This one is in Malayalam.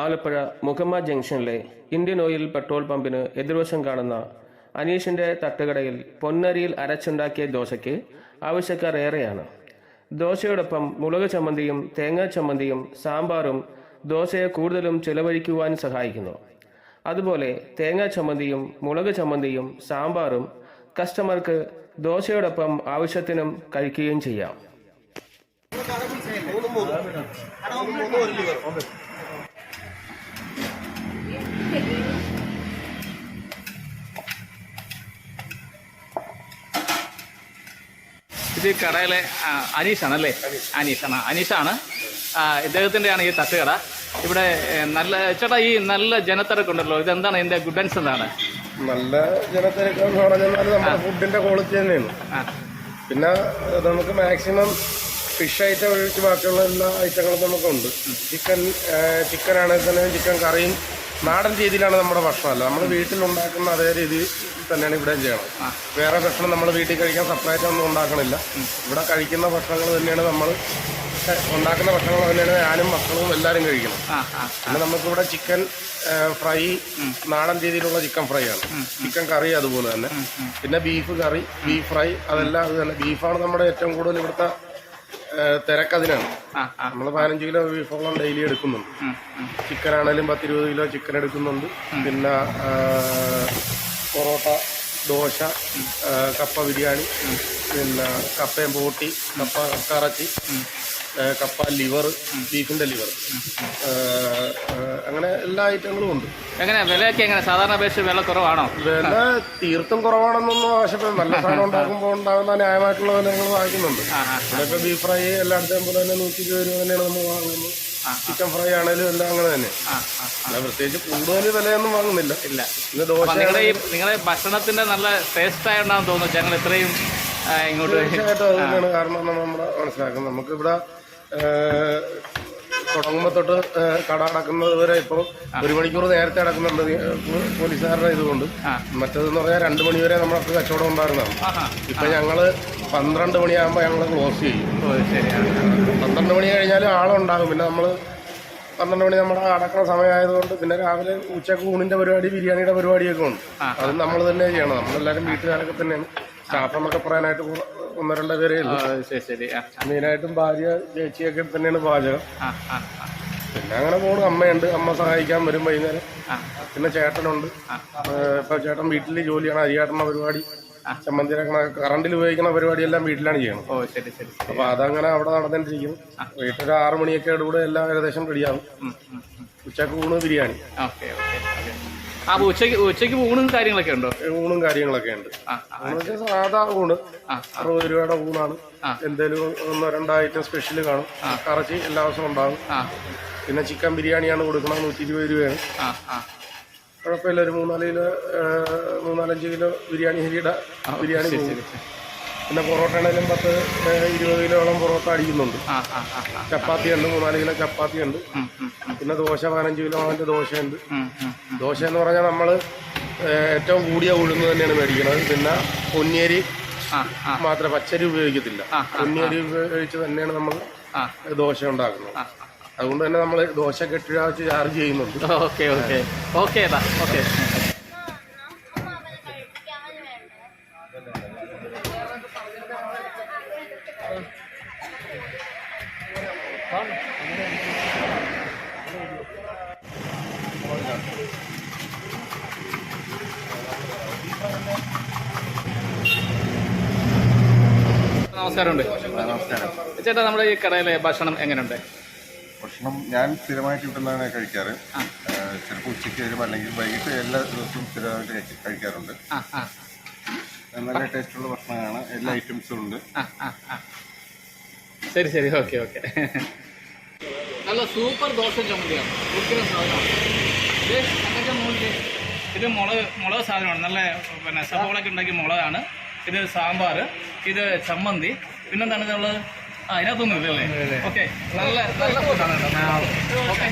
ആലപ്പുഴ മുഖമ്മ ജംഗ്ഷനിലെ ഇന്ത്യൻ ഓയിൽ പെട്രോൾ പമ്പിന് എതിർവശം കാണുന്ന അനീഷിന്റെ തട്ടുകടയിൽ പൊന്നരിയിൽ അരച്ചുണ്ടാക്കിയ ദോശയ്ക്ക് ആവശ്യക്കാർ ഏറെയാണ് ദോശയോടൊപ്പം മുളക് ചമ്മന്തിയും തേങ്ങാ ചമ്മന്തിയും സാമ്പാറും ദോശയെ കൂടുതലും ചിലവഴിക്കുവാൻ സഹായിക്കുന്നു. അതുപോലെ തേങ്ങാ ചമ്മന്തിയും മുളക് ചമ്മന്തിയും സാമ്പാറും കസ്റ്റമർക്ക് ദോശയോടൊപ്പം ആവശ്യത്തിനും കഴിക്കുകയും ചെയ്യാം. ഇത് കടയിലെ അനീഷാണ്. അനീഷാണ്. ആ, ഇദ്ദേഹത്തിന്റെയാണ് ഈ തട്ടുകട. ഇവിടെ നല്ല ചേട്ടാ ഈ നല്ല ജനത്തിരക്കുണ്ടല്ലോ. ഇതെന്താണ് ഇതിന്റെ ഗുഡൻസ് എന്താണ്? നല്ല ജനത്തിരക്കെന്ന് പറഞ്ഞാൽ നമ്മുടെ ഫുഡിന്റെ ക്വാളിറ്റി തന്നെയാണ്. പിന്നെ നമുക്ക് മാക്സിമം ഫിഷ് ഐറ്റം ഒഴിച്ച് ബാക്കിയുള്ള എല്ലാ ഐറ്റങ്ങളും നമുക്കുണ്ട്. ചിക്കൻ ചിക്കൻ ആണെങ്കിൽ തന്നെ ചിക്കൻ കറിയും നാടൻ രീതിയിലാണ് നമ്മുടെ ഭക്ഷണം. അല്ല നമ്മൾ വീട്ടിലുണ്ടാക്കുന്ന അതേ രീതി തന്നെയാണ് ഇവിടെ ചെയ്യണം. വേറെ ഭക്ഷണം നമ്മൾ വീട്ടിൽ കഴിക്കാൻ സെപ്പറേറ്റ് ഒന്നും ഉണ്ടാക്കണില്ല. ഇവിടെ കഴിക്കുന്ന ഭക്ഷണങ്ങൾ തന്നെയാണ് നമ്മൾ ഉണ്ടാക്കുന്ന ഭക്ഷണങ്ങൾ തന്നെയാണ് ഞാനും മക്കളും എല്ലാവരും കഴിക്കണം പിന്നെ നമുക്കിവിടെ ചിക്കൻ ഫ്രൈ നാടൻ രീതിയിലുള്ള ചിക്കൻ ഫ്രൈ ആണ്. ചിക്കൻ കറി അതുപോലെ തന്നെ. പിന്നെ ബീഫ് കറി ബീഫ് ഫ്രൈ അതെല്ലാം അത് തന്നെ. ബീഫാണ് നമ്മുടെ ഏറ്റവും കൂടുതൽ ഇവിടുത്തെ തിരക്കതിനാണ് നമ്മൾ പതിനഞ്ച് കിലോ ബീഫോളം ഡെയിലി എടുക്കുന്നുണ്ട്. ചിക്കൻ ആണെങ്കിലും പത്തിരുപത് കിലോ ചിക്കൻ എടുക്കുന്നുണ്ട്. പിന്നെ പൊറോട്ട ദോശ കപ്പ ബിരിയാണി പിന്നെ കപ്പയും പോട്ടി കപ്പ കറച്ചി കപ്പ ലിവർ ബീഫിന്റെ ലിവർ എല്ലാ ഐറ്റങ്ങളും ഉണ്ട്. എങ്ങനെ വിലയൊക്കെ എങ്ങനെ? സാധാരണ അപേക്ഷിച്ച് വില കുറവാണോ? വില തീർത്തും കുറവാണെന്നൊന്നും ആവശ്യപ്പെടും നല്ല സാധനം ഉണ്ടാക്കുമ്പോൾ ഉണ്ടാകുന്ന ന്യായമായിട്ടുള്ള വില ഞങ്ങൾ വാങ്ങിക്കുന്നുണ്ട്. ഇതൊക്കെ ബീഫ് ഫ്രൈ എല്ലായിടത്തെയും പോലെ തന്നെ നൂറ്റി ഇരുപത് രൂപ തന്നെയാണ് നമ്മൾ വാങ്ങുന്നത്. ചിക്കൻ ഫ്രൈ ആണെങ്കിലും എല്ലാം അങ്ങനെ തന്നെ. അല്ല പ്രത്യേകിച്ച് കൂടുതൽ വിലയൊന്നും വാങ്ങുന്നില്ല. ഇല്ല. പിന്നെ ദോശ നിങ്ങളുടെ ഈ നിങ്ങളുടെ ഭക്ഷണത്തിന്റെ നല്ല ടേസ്റ്റ് ആയതുകൊണ്ടാണെന്ന് തോന്നുന്നു ഞങ്ങൾ ഇത്രയും ഇങ്ങോട്ട് തീർച്ചയായിട്ടും കാരണം നമ്മൾ നമ്മുടെ മനസ്സിലാക്കുന്നത്. നമുക്കിവിടെ ഏഹ്, തൊട്ട് കട അടക്കുന്നത് വരെ ഇപ്പോൾ ഒരു മണിക്കൂർ നേരത്തെ അടക്കുന്നുണ്ട് പോലീസുകാരുടെ ഇതുകൊണ്ട്. മറ്റേതെന്ന് പറഞ്ഞാൽ രണ്ട് മണി വരെ നമുക്ക് കച്ചവടം ഉണ്ടായിരുന്നതാണ്. ഇപ്പൊ ഞങ്ങൾ പന്ത്രണ്ട് മണിയാകുമ്പോൾ ഞങ്ങൾ ക്ലോസ് ചെയ്യും. പന്ത്രണ്ട് മണി കഴിഞ്ഞാൽ ആളുണ്ടാകും. പിന്നെ നമ്മൾ പന്ത്രണ്ട് മണി നമ്മുടെ അടക്കണ സമയമായതുകൊണ്ട് പിന്നെ രാവിലെ ഉച്ചയ്ക്ക് ഊണിന്റെ പരിപാടി ബിരിയാണിയുടെ പരിപാടിയൊക്കെ ഉണ്ട്. അത് നമ്മൾ തന്നെ ചെയ്യണം. നമ്മളെല്ലാവരും വീട്ടുകാരൊക്കെ തന്നെയാണ്. സ്റ്റാഫ് എന്നൊക്കെ പറയാനായിട്ട് ഒന്നോ രണ്ടോ പേരേ ഉള്ളൂ. ശരി ശരി. മെയിനായിട്ടും ഭാര്യ ചേച്ചിയൊക്കെ തന്നെയാണ് പാചകം. പിന്നെ അങ്ങനെ പോണു. അമ്മയുണ്ട്. അമ്മ സഹായിക്കാൻ വരും വൈകുന്നേരം. പിന്നെ ചേട്ടനുണ്ട്. ഇപ്പൊ ചേട്ടൻ വീട്ടിൽ ജോലിയാണ്. അരിയാട്ടുന്ന പരിപാടി ചമ്മന്തി അരക്കണ കറണ്ടിൽ ഉപയോഗിക്കുന്ന പരിപാടിയെല്ലാം വീട്ടിലാണ് ചെയ്യണം ഓ ശരി ശരി അപ്പൊ അതങ്ങനെ അവിടെ നടന്നിട്ടിരിക്കുന്നു. വീട്ടിൽ ആറു മണിയൊക്കെ കൂടെ എല്ലാം ഏകദേശം റെഡിയാകും. ഉച്ചയ്ക്ക് ഊണ് ബിരിയാണി. Okay okay. അപ്പൊ ഉച്ചയ്ക്ക് ഉച്ചയ്ക്ക് ഊണും കാര്യങ്ങളൊക്കെ ഉണ്ടോ? ഊണും കാര്യങ്ങളൊക്കെ ഉണ്ട്. ആ ആ, സാധാ ഊണ്. ആ അറുപത് രൂപയുടെ ഊണാണ്. ആ. എന്തേലും ഒന്നോ രണ്ടോ ഐറ്റം സ്പെഷ്യൽ കാണും. കറച്ചി എല്ലാ ദിവസവും ഉണ്ടാകും. പിന്നെ ചിക്കൻ ബിരിയാണിയാണ് കൊടുക്കുന്നത്. നൂറ്റി ഇരുപത് രൂപയാണ്. ആ ആ. കുഴപ്പമില്ല. ഒരു മൂന്നാൽ കിലോ മൂന്നാലഞ്ച് കിലോ ബിരിയാണി ഹരിയുടെ ബിരിയാണി പിന്നെ പൊറോട്ട ആണെങ്കിലും പത്ത് ഇരുപത് കിലോളം പൊറോട്ട അടിക്കുന്നുണ്ട്. ചപ്പാത്തി ഉണ്ട് മൂന്നാൽ കിലോ ചപ്പാത്തി ഉണ്ട് പിന്നെ ദോശ പതിനഞ്ച് കിലോ അതിന്റെ ദോശയുണ്ട്. ദോശ എന്ന് പറഞ്ഞാൽ നമ്മൾ ഏറ്റവും കൂടിയ ഉഴുന്ന് തന്നെയാണ് മേടിക്കുന്നത്. പിന്നെ പൊന്നിയരി മാത്രമേ പച്ചരി ഉപയോഗിക്കത്തില്ല. പൊന്നിയരി ഉപയോഗിച്ച് തന്നെയാണ് നമ്മൾ ദോശ ഉണ്ടാക്കുന്നത്. അതുകൊണ്ട് തന്നെ നമ്മൾ ദോശ കെട്ടിഴ വെച്ച് ചാർജ് ചെയ്യുന്നുണ്ട്. Okay okay. Okay okay. നമസ്കാരമുണ്ട്. നമസ്കാരം. ചേട്ടാ നമ്മുടെ ഈ കടയിലെ ഭക്ഷണം എങ്ങനെയുണ്ട്? ഭക്ഷണം ഞാൻ സ്ഥിരമായിട്ട് ഇവിടെ നിന്നാണ് കഴിക്കാറ് ചിലപ്പോൾ ഉച്ചയ്ക്ക് വരും അല്ലെങ്കിൽ വൈകിട്ട് എല്ലാ ദിവസവും സ്ഥിരമായിട്ട് കഴി- കഴിക്കാറുണ്ട്. നല്ല ടേസ്റ്റുള്ള ഭക്ഷണമാണ് എല്ലാ ഐറ്റംസും ഉണ്ട്. ശരി ശരി. Okay okay. നല്ല സൂപ്പർ ദോശ ചമ്മന്തിയാണ്. സാധനമാണ് ഇത് അങ്ങനത്തെ മുകളിൽ ഇത് മുളക് മുളക് സാധനമാണ്. നല്ല പിന്നെ സബോളൊക്കെ ഉണ്ടാക്കിയ മുളകാണ്. ഇത് സാമ്പാർ ഇത് ചമ്മന്തി. പിന്നെന്താണ് ഇതുള്ളത് ആ ഇതിനകത്തൊന്നും ഇല്ലല്ലേ? ഓക്കെ നല്ല നല്ല ഫുഡാണ് കേട്ടോ. ഓക്കെ.